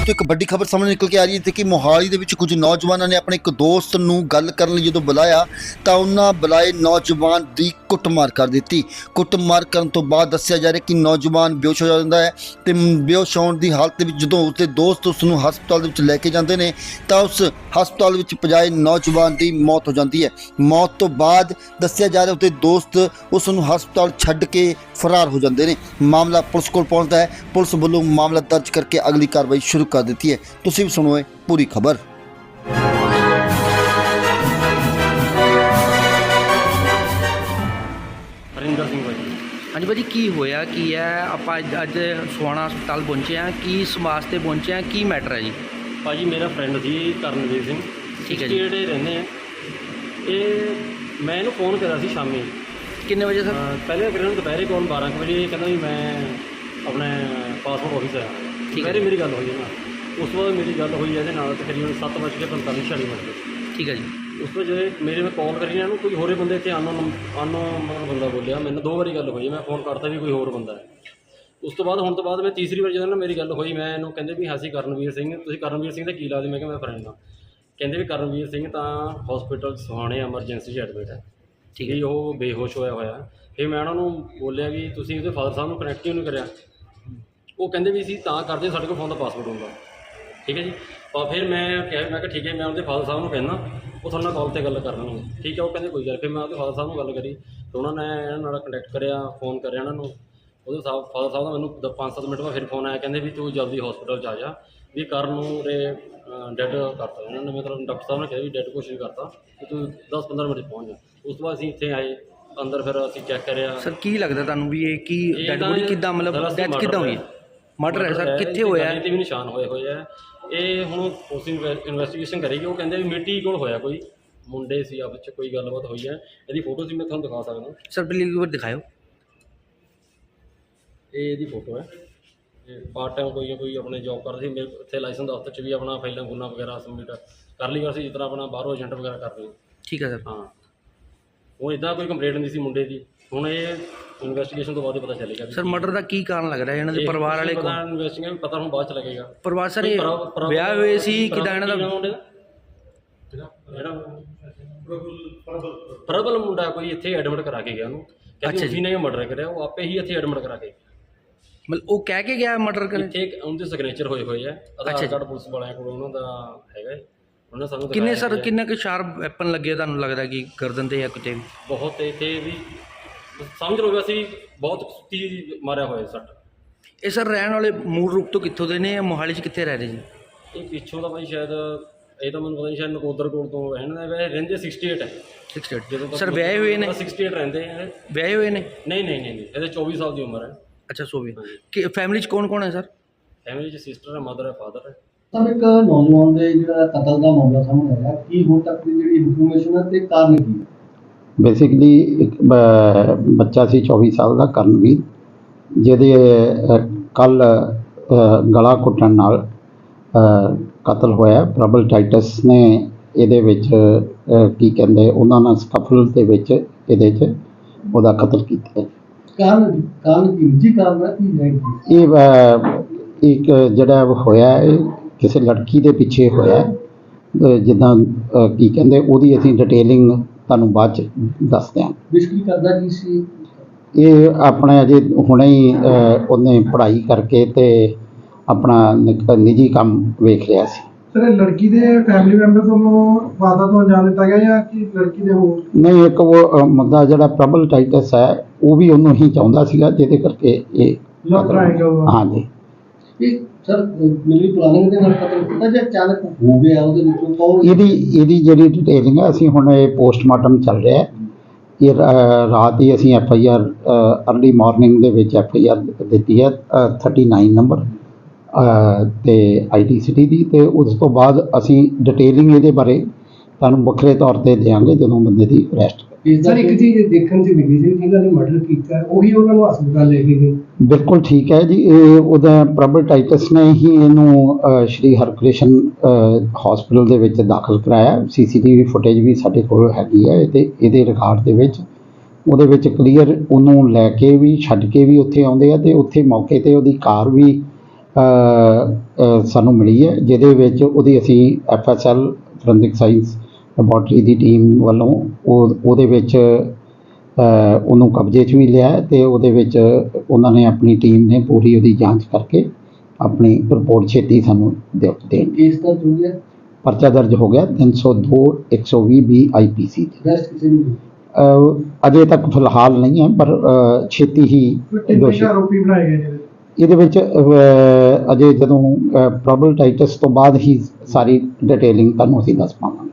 ਮੋਹਾਲੀ ਤੋਂ ਇੱਕ ਵੱਡੀ ਖਬਰ ਸਾਹਮਣੇ ਨਿਕਲ ਕੇ ਆ ਰਹੀ ਹੈ ਕਿ ਮੋਹਾਲੀ ਦੇ ਵਿੱਚ ਕੁਝ ਨੌਜਵਾਨਾਂ ਨੇ ਆਪਣੇ ਇੱਕ ਦੋਸਤ ਨੂੰ ਗੱਲ ਕਰਨ ਲਈ ਜਦੋਂ ਬੁਲਾਇਆ, ਤਾਂ ਉਹਨਾਂ ਬੁਲਾਏ ਨੌਜਵਾਨ ਦੀ ਕੁੱਟਮਾਰ ਕਰ ਦਿੱਤੀ। ਕੁੱਟਮਾਰ ਕਰਨ ਤੋਂ ਬਾਅਦ ਦੱਸਿਆ ਜਾ ਰਿਹਾ ਕਿ ਨੌਜਵਾਨ ਬੇਹੋਸ਼ ਹੋ ਜਾਂਦਾ ਹੈ ਤੇ ਬੇਹੋਸ਼ ਹੋਣ ਦੀ ਹਾਲਤ ਵਿੱਚ ਜਦੋਂ ਉਸਦੇ ਦੋਸਤ ਉਸ ਨੂੰ ਹਸਪਤਾਲ ਦੇ ਵਿੱਚ ਲੈ ਕੇ ਜਾਂਦੇ ਨੇ, ਤਾਂ ਉਸ ਹਸਪਤਾਲ ਵਿੱਚ ਪਜਾਏ ਨੌਜਵਾਨ ਦੀ ਮੌਤ ਹੋ ਜਾਂਦੀ ਹੈ। ਮੌਤ ਤੋਂ ਬਾਅਦ ਦੱਸਿਆ ਜਾ ਰਿਹਾ, ਉਸਦੇ ਦੋਸਤ ਉਸ ਨੂੰ ਹਸਪਤਾਲ ਛੱਡ ਕੇ ਫਰਾਰ ਹੋ ਜਾਂਦੇ ਨੇ। ਮਾਮਲਾ ਪੁਲਿਸ ਕੋਲ ਪਹੁੰਚਦਾ ਹੈ। ਪੁਲਿਸ ਵੱਲੋਂ ਮਾਮਲਾ ਦਰਜ ਕਰਕੇ ਅਗਲੀ ਕਾਰਵਾਈ ਸ਼ੁਰੂ ਕਰ ਦਿੱਤੀ ਹੈ। ਤੁਸੀਂ ਵੀ ਸੁਣੋ ਇਹ ਪੂਰੀ ਖਬਰ। ਹਰਿੰਦਰ ਸਿੰਘ ਭਾਜੀ। ਹਾਂਜੀ ਭਾਜੀ ਕੀ ਹੋਇਆ ਕੀ ਹੈ? ਆਪਾਂ ਅੱਜ ਅੱਜ ਸੋਹਾਣਾ ਹਸਪਤਾਲ ਪਹੁੰਚੇ ਹਾਂ। ਕੀ ਇਸ ਵਾਸਤੇ ਪਹੁੰਚੇ ਹਾਂ? ਕੀ ਮੈਟਰ ਹੈ ਜੀ? ਭਾਜੀ ਮੇਰਾ ਫਰੈਂਡ ਸੀ ਕਰਨਵੀਰ ਸਿੰਘ। ਠੀਕ ਹੈ ਜੀ। ਜਿਹੜੇ ਰਹਿੰਦੇ ਆ ਇਹ ਮੈਂ ਇਹਨੂੰ ਫੋਨ ਕਰਿਆ ਸੀ ਸ਼ਾਮੀ। ਕਿੰਨੇ ਵਜੇ ਸਰ? ਅਹ ਪਹਿਲੇ ਇਹਨੂੰ ਦੁਪਹਿਰੇ ਕੋਲ 12 ਕੁ ਵਜੇ ਇਹ ਕਹਿੰਦਾ ਵੀ ਮੈਂ ਆਪਣੇ ਪਾਸਪੋਰਟ ਆਫਿਸ ਆਇਆ ਹੈ। ਦੁਪਹਿਰੇ ਮੇਰੀ ਗੱਲ ਹੋਈ ਹੈ ਨਾ ਉਸ ਤੋਂ ਬਾਅਦ ਮੇਰੀ ਗੱਲ ਹੋਈ ਇਹਦੇ ਨਾਲ ਤਕਰੀਬਨ 7:45 ਛੜੀ ਮਿੰਟ ਠੀਕ ਹੈ ਜੀ। ਉਸ ਤੋਂ ਜਿਹੜੇ ਮੇਰੇ ਮੈਂ ਕਾਲ ਕਰੀ ਨਾ ਇਹਨੂੰ ਕੋਈ ਹੋਰੇ ਬੰਦੇ ਅਨਨੋਨ ਅਨਨੋਨ ਮਤਲਬ ਬੰਦਾ ਬੋਲਿਆ ਮੈਨੂੰ ਦੋ ਵਾਰੀ ਗੱਲ ਹੋਈ ਹੈ, ਮੈਂ ਫੋਨ ਕਰਤਾ ਵੀ ਕੋਈ ਹੋਰ ਬੰਦਾ ਹੈ। ਉਸ ਤੋਂ ਬਾਅਦ ਹੁਣ ਤੋਂ ਬਾਅਦ ਮੈਂ ਤੀਸਰੀ ਵਾਰ ਜਦੋਂ ਨਾ ਮੇਰੀ ਗੱਲ ਹੋਈ ਮੈਂ ਇਹਨੂੰ ਕਹਿੰਦੇ ਵੀ ਹਾਂ ਅਸੀਂ ਕਰਨਵੀਰ ਸਿੰਘ ਤੁਸੀਂ ਕਰਨਵੀਰ ਸਿੰਘ ਦਾ ਕੀ ਲੱਗਦੇ ਮੈਂ ਕਿਹਾ ਮੈਂ ਫਰੈਂਡ ਹਾਂ। ਕਹਿੰਦੇ ਵੀ ਕਰਨਵੀਰ ਸਿੰਘ ਤਾਂ ਹਸਪੀਟਲ ਸੁਹਾਣੇ ਐਮਰਜੈਂਸੀ 'ਚ ਐਡਮਿਟ ਹੈ। ਠੀਕ ਹੈ। ਜੀ, ਉਹ ਬੇਹੋਸ਼ ਹੋਇਆ ਹੋਇਆ। ਹੈ। ਫਿਰ ਮੈਂ ਉਹਨਾਂ ਨੂੰ ਬੋਲਿਆ ਵੀ ਤੁਸੀਂ ਉਹਦੇ ਫਾਦਰ ਸਾਹਿਬ ਨੂੰ ਕਨੈਕਟ ਕਿਉਂ ਨਹੀਂ ਕਰਿਆ? ਉਹ ਕਹਿੰਦੇ ਵੀ ਅਸੀਂ ਤਾਂ ਕਰਦੇ ਸਾਡੇ ਕੋਲ ਫੋਨ ਦਾ ਪਾਸਵਰਡ ਹੁੰਦਾ। ਠੀਕ ਹੈ ਜੀ? ਪਰ ਫਿਰ ਮੈਂ ਕਿਹਾ ਮੈਂ ਕਿਹਾ ਠੀਕ ਹੈ ਮੈਂ ਉਹਦੇ ਫਾਦਰ ਸਾਹਿਬ ਨੂੰ ਕਹਿੰਦਾ ਉਹ ਤੁਹਾਨੂੰ ਨਾਲ ਕਾਲ ਤੇ ਗੱਲ ਕਰ ਲੈਣਗੇ। ਠੀਕ ਹੈ ਉਹ ਕਹਿੰਦੇ ਕੋਈ ਗੱਲ ਫਿਰ ਮੈਂ ਉਹਦੇ ਫਾਦਰ ਸਾਹਿਬ ਨੂੰ ਗੱਲ ਕਰੀ ਤੇ ਉਹਨਾਂ ਨੇ ਇਹਨਾਂ ਨਾਲ ਕੰਟੈਕਟ ਕਰਿਆ ਫੋਨ ਕਰਿਆ ਉਹਨਾਂ ਨੂੰ। ਉਹਦੇ ਸਾਹਿਬ ਫਾਦਰ ਸਾਹਿਬ ਦਾ ਮੈਨੂੰ 5-7 ਮਿੰਟ ਬਾਅਦ ਫਿਰ ਫੋਨ ਆਇਆ ਕਹਿੰਦੇ ਵੀ ਤੂੰ ਜਲਦੀ ਹਸਪੀਟਲ 'ਚ ਆ ਜਾ ਵੀ ਕਰਨ ਨੂੰ ਰੇ ਡੈਡ ਕਰਤਾ। ਇਹਨਾਂ ਨੇ ਮਤਲਬ ਡਾਕਟਰ ਸਾਹਿਬ ਨੇ ਕਿਹਾ ਵੀ ਡੈਡ ਨਹੀਂ ਕਰਤਾ ਵੀ ਤੂੰ 10-15 ਮਿੰਟ ਪਹੁੰਚ ਜਾ। ਉਸ ਤੋਂ ਬਾਅਦ ਅਸੀਂ ਇੱਥੇ ਆਏ ਅੰਦਰ ਫਿਰ ਅਸੀਂ ਚੈੱਕ ਕਰਿਆ। ਸਰ ਕੀ ਲੱਗਦਾ ਤੁਹਾਨੂੰ ਵੀ ਇਹ ਕੀ ਡੈਡ ਬੋਡੀ ਕਿੱਦਾਂ ਮਤਲਬ ਡੈਥ ਕਿੱਦਾਂ ਹੋਈ। ਮਰਡਰ ਹੈ ਸਰ ਕਿੱਥੇ ਹੋਇਆ? ਤੇ ਵੀ ਨਿਸ਼ਾਨ ਹੋਏ ਹੋਏ ਆ। ਇਹ ਹੁਣ ਉਸ ਇਨਵੈਸਟੀਗੇਸ਼ਨ ਕਰੇਗੀ ਉਹ ਕਹਿੰਦੇ ਵੀ ਮਿੱਟੀ ਕੋਲ ਹੋਇਆ ਕੋਈ। ਮੁੰਡੇ ਸੀ ਆਪਸ ਚ ਕੋਈ ਗੱਲਬਾਤ ਹੋਈ ਹੈ ਇਹਦੀ ਫੋਟੋ ਸੀ ਮੈਂ ਤੁਹਾਨੂੰ ਦਿਖਾ ਸਕਦਾ ਸਰ ਪਲੀਜ਼ ਇੱਕ ਵਾਰ ਦਿਖਾਓ ਇਹ ਇਹਦੀ ਫੋਟੋ ਹੈ। ਪਾਰਟ ਟਾਈਮ ਕੋਈ ਕੋਈ ਆਪਣੇ ਜੌਬ ਕਰਦਾ ਸੀ। ਮੇਰੇ ਇੱਥੇ ਲਾਇਸੈਂਸ ਦਫ਼ਤਰ ਚ ਵੀ ਆਪਣਾ ਫਾਈਲਾਂ ਫੁੱਲਾਂ ਵਗੈਰਾ ਸਬਮਿਟ ਕਰ ਲਈ ਸੀ ਜਿਸ ਤਰ੍ਹਾਂ ਆਪਣਾ ਬਾਹਰੋਂ ਏਜੰਟ ਵਗੈਰਾ ਕਰਦੇ ਹਾਂ। ਠੀਕ ਹੈ ਸਰ। ਹਾਂ। ਉਹ ਇਦਾਂ ਕੋਈ ਕੰਪਲੇਂਟ ਨਹੀਂ ਸੀ ਮੁੰਡੇ ਦੀ। ਹੁਣ ਇਹ ਇਨਵੈਸਟੀਗੇਸ਼ਨ ਤੋਂ ਬਾਅਦ ਹੀ ਪਤਾ ਚੱਲੇਗਾ ਵੀ ਸਰ ਮਰਡਰ ਦਾ ਕੀ ਕਾਰਨ ਲੱਗ ਰਿਹਾ? ਇਹਨਾਂ ਦੇ ਪਰਿਵਾਰ ਵਾਲੇ ਕੋ ਪਤਾ ਇਨਵੈਸਟੀਗੇਸ਼ਨ ਪਤਾ ਹੁਣ ਬਾਅਦ ਚ ਲੱਗੇਗਾ। ਪਰਿਵਾਰ ਸਰ ਇਹ ਪਰਾ- ਪਰਾ- ਵਿਆਹ ਹੋਏ ਸੀ ਕਿਦਾਂ ਇਹਨਾਂ ਕੀ ਨਾਮ ਦਾ? ਮੁੰਡੇ ਦਾ ਜਿਹੜਾ ਪ੍ਰਬਲ ਮੁੰਡਾ ਕੋਈ ਇੱਥੇ ਐਡਮਿਟ ਕਰਾ ਕੇ ਗਿਆ ਉਹਨੂੰ। ਕਹਿੰਦੇ ਜੀ। ਨੇ ਮਰਡਰ ਕਰਿਆ ਉਹ ਆਪੇ ਹੀ ਇੱਥੇ ਐਡਮਿਟ ਕਰਾ ਕੇ ਮਤਲਬ ਉਹ ਕਹਿ ਕੇ ਗਿਆ ਮਰਡਰ ਕਰ ਇੱਥੇ ਇੱਕ ਉਹਦੇ ਸਿਗਨੇਚਰ ਹੋਏ ਹੋਏ ਆ। ਆਧਾਰ। ਕਾਰਡ ਪੁਲਿਸ ਵਾਲਿਆਂ ਕੋਲ ਉਹਨਾਂ ਦਾ ਹੈਗਾ ਹੈ। ਉਹਨਾਂ ਨੇ ਸਾਨੂੰ ਕਿੰਨੇ ਦਿਖਾਇਆ ਸਰ। ਕਿੰਨੇ ਕੁ ਸ਼ਾਰਪ ਵੈਪਨ ਲੱਗੇ ਤੁਹਾਨੂੰ ਲੱਗਦਾ ਕਿ ਗਰਦਨ ਤੇ ਜਾਂ ਕਿਤੇ ਵੀ? ਬਹੁਤ ਇੱਥੇ ਵੀ ਸਮਝ ਲਓ ਵੀ ਅਸੀਂ ਬਹੁਤ ਸੁੱਤੀ ਮਾਰਿਆ ਹੋਇਆ ਸੱਟ। ਇਹ ਸਰ ਰਹਿਣ ਵਾਲੇ ਮੂਲ ਰੂਪ ਤੋਂ ਕਿੱਥੋਂ ਦੇ ਨੇ ਜਾਂ ਮੋਹਾਲੀ 'ਚ ਕਿੱਥੇ ਰਹਿ ਰਹੇ ਜੀ? ਇਹ ਪਿੱਛੋਂ ਦਾ ਬਾਈ ਸ਼ਾਇਦ ਇਹ ਤਾਂ ਮੈਨੂੰ ਪਤਾ ਨਹੀਂ ਸ਼ਾਇਦ ਨਕੋਦਰ ਕੋਲ ਤੋਂ ਰਹਿਣ ਦਾ ਵੈਸੇ ਰਹਿੰਦੇ 68 ਹੈ। 68 ਜਦੋਂ ਤੱਕ ਸਰ ਵਿਆਹੇ ਹੋਏ ਨੇ? 68 ਰਹਿੰਦੇ ਆ ਇਹ। ਵਿਆਹੇ ਹੋਏ ਨੇ? ਨਹੀਂ ਨਹੀਂ ਨਹੀਂ ਨਹੀਂ, ਇਹਦੇ 24 ਸਾਲ ਦੀ ਉਮਰ ਹੈ। ਅੱਛਾ ਸੋ ਵੀ ਕਿ ਫੈਮਿਲੀ 'ਚ ਕੌਣ ਕੌਣ ਹੈ ਸਰ? ਫੈਮਿਲੀ 'ਚ ਸਿਸਟਰ ਹੈ ਮਦਰ ਹੈ ਫਾਦਰ ਹੈ। ਸਰ ਇੱਕ ਨੌਜਵਾਨ ਦੇ ਜਿਹੜਾ ਕਤਲ ਦਾ ਮਾਮਲਾ ਸਾਹਮਣੇ ਆਇਆ ਕੀ ਹੁਣ ਤੱਕ ਦੀ ਜਿਹੜੀ ਇਨਫੋਰਮੇਸ਼ਨ ਹੈ ਤੇ ਕਾਰਨ ਕੀ ਹੈ? ਬੇਸਿਕਲੀ ਇੱਕ ਬ- ਬੱਚਾ ਸੀ 24 ਸਾਲ ਦਾ ਕਰਨਵੀਰ ਜਿਹਦੇ ਕੱਲ ਗਲਾ ਘੁੱਟਣ ਨਾਲ ਅ, ਕਤਲ ਹੋਇਆ। ਪ੍ਰਬਲ ਟਾਈਟਸ ਨੇ ਇਹਦੇ ਵਿੱਚ ਅ, ਕੀ ਕਹਿੰਦੇ ਉਹਨਾਂ ਨਾਲ ਸਕਫਲ ਦੇ ਵਿੱਚ ਇਹਦੇ 'ਚ ਉਹਦਾ ਕਤਲ ਕੀਤਾ। ਕਾਰਨ ਕਾਰਨ ਕੀ? ਨਿੱਜੀ ਕਾਰਨ ਹੈ ਕੀ ਹੈ? ਕੀ ਇਹ ਅ, ਇੱਕ ਜਿਹੜਾ ਹੋਇਆ ਇਹ ਕਿਸੇ ਲੜਕੀ ਦੇ ਪਿੱਛੇ ਹੋਇਆ ਅ, ਜਿੱਦਾਂ ਅ, ਕੀ ਕਹਿੰਦੇ ਉਹਦੀ ਅਸੀਂ ਡਿਟੇਲਿੰਗ ਤੁਹਾਨੂੰ ਬਾਅਦ ਚ ਦੱਸਦੇ ਹਾਂ ਬਿਸ਼ਕੀ ਕਰਦਾ ਕੀ ਸੀ? ਇਹ ਆਪਣਾ ਅਜੇ ਹੁਣੇ ਹੀ ਉਹਨੇ ਪੜ੍ਹਾਈ ਕਰਕੇ ਤੇ ਆਪਣਾ ਨਿਕ- ਨਿੱਜੀ ਕੰਮ ਵੇਖ ਰਿਹਾ ਸੀ। ਸਰ ਇਹ ਲੜਕੀ ਦੇ ਫੈਮਿਲੀ ਮੈਂਬਰ ਵੱਲੋਂ ਵਾਦਾ ਤੋਂ ਅੰਜਾਮ ਦਿੱਤਾ ਗਿਆ ਜਾਂ ਕਿ ਲੜਕੀ ਦੇ ਹੋਰ? ਨਹੀਂ ਇੱਕ ਉਹ ਅ, ਮੁੱਦਾ ਜਿਹੜਾ ਪ੍ਰਬਲ ਟਾਈਟਸ ਹੈ ਉਹ ਵੀ ਉਹਨੂੰ ਹੀ ਚਾਹੁੰਦਾ ਸੀਗਾ ਜਿਹਦੇ ਕਰਕੇ ਇਹ। ਹਾਂਜੀ। ਇਹ ਸਰ ਮੇਰੀ ਪਲਾਨਿੰਗ ਦੇ ਨਾਲ ਕਤਲ ਕੀਤਾ ਜਾਂ ਅਚਾਨਕ ਹੋ ਗਿਆ ਉਹਦੇ ਵਿੱਚੋਂ ਕੌਣ? ਇਹਦੀ ਇਹਦੀ ਜਿਹੜੀ ਡਿਟੇਲਿੰਗ ਹੈ ਅਸੀਂ ਹੁਣ ਇਹ ਪੋਸਟਮਾਰਟਮ ਚੱਲ ਰਿਹਾ ਹੈ। ਇਹ ਰਾ- ਰਾਤ ਹੀ ਅਸੀਂ F I R early morning ਦੇ ਵਿੱਚ ਐਫ ਆਈ ਆਰ ਦਿੱਤੀ ਹੈ ਅ, 39 ਨੰਬਰ ਅ, ਤੇ ਆਈ ਟੀ ਸਿਟੀ ਦੀ ਤੇ ਉਸ ਤੋਂ ਬਾਅਦ ਅਸੀਂ ਡਿਟੇਲਿੰਗ ਇਹਦੇ ਬਾਰੇ ਤੁਹਾਨੂੰ ਵੱਖਰੇ ਤੌਰ ਤੇ ਦੇਵਾਂਗੇ ਜਦੋਂ ਬੰਦੇ ਦੀ ਅਰੈਸਟ ਸਰ ਇੱਕ ਚੀਜ਼ ਦੇਖਣ 'ਚ ਮਿਲੀ ਸੀ ਜਿਨ੍ਹਾਂ ਨੇ ਮਰਡਰ ਕੀਤਾ ਉਹੀ ਉਹਨਾਂ ਨੂੰ ਹਸਪਤਾਲ ਲੈ ਕੇ ਗਏ ਬਿਲਕੁਲ ਠੀਕ ਹੈ ਜੀ ਇਹ ਉਹਦਾ ਪ੍ਰਬਲ ਟਾਈਟਸ ਨੇ ਹੀ ਇਹਨੂੰ ਅ, ਸ਼੍ਰੀ ਹਰਕ੍ਰਿਸ਼ਨ ਹਸਪੀਟਲ ਦੇ ਵਿੱਚ ਦਾਖਲ ਕਰਾਇਆ। ਸੀਸੀਟੀਵੀ ਫੁਟੇਜ ਵੀ ਸਾਡੇ ਕੋਲ ਹੈਗੀ ਹੈ ਤੇ ਇਹਦੇ ਰਿਕਾਰਡ ਦੇ ਵਿੱਚ। ਉਹਦੇ ਵਿੱਚ ਕਲੀਅਰ ਉਹਨੂੰ ਲੈ ਕੇ ਵੀ ਛੱਡ ਕੇ ਵੀ ਉੱਥੇ ਆਉਂਦੇ ਆ ਤੇ ਉੱਥੇ ਮੌਕੇ ਤੇ ਉਹਦੀ ਕਾਰ ਵੀ ਅ, ਸਾਨੂੰ ਮਿਲੀ ਹੈ ਜਿਹਦੇ ਵਿੱਚ ਉਹਦੀ ਅਸੀਂ ਐਫਐਸਐਲ ਫੋਰੈਂਸਿਕ ਸਾਇੰਸ ਲੈਬੋਰਟਰੀ ਦੀ ਟੀਮ ਵੱਲੋਂ ਉਹ ਉਹਦੇ ਵਿੱਚ ਉਹਨੂੰ ਕਬਜ਼ੇ 'ਚ ਵੀ ਲਿਆ ਤੇ ਉਹਦੇ ਵਿੱਚ ਉਹਨਾਂ ਨੇ ਆਪਣੀ ਟੀਮ ਨੇ ਪੂਰੀ ਉਹਦੀ ਜਾਂਚ ਕਰਕੇ ਆਪਣੀ ਰਿਪੋਰਟ ਛੇਤੀ ਸਾਨੂੰ ਦੇ ਦੇਣ ਕੇਸ ਤਾਂ ਹੋ ਗਿਆ? ਪਰਚਾ ਦਰਜ ਹੋ ਗਿਆ 302 120 ਬੀ ਆਈਪੀਸੀ ਰੈਸਟ ਕਿਸੇ ਨੂੰ ਅਜੇ ਤੱਕ ਫਿਲਹਾਲ ਨਹੀਂ ਹੈ ਪਰ ਛੇਤੀ ਹੀ ਦੋਸ਼ੀ ਆਰੋਪੀ ਬਣਾਏ ਗਏ ਨੇ। ਇਹਦੇ ਵਿੱਚ ਅਜੇ ਜਦੋਂ ਪ੍ਰੋਬਲ ਟਾਈਟਸ ਤੋਂ ਬਾਅਦ ਹੀ ਸਾਰੀ ਡਿਟੇਲਿੰਗ ਤੁਹਾਨੂੰ ਅਸੀਂ ਦੱਸ ਪਾਵਾਂਗੇ।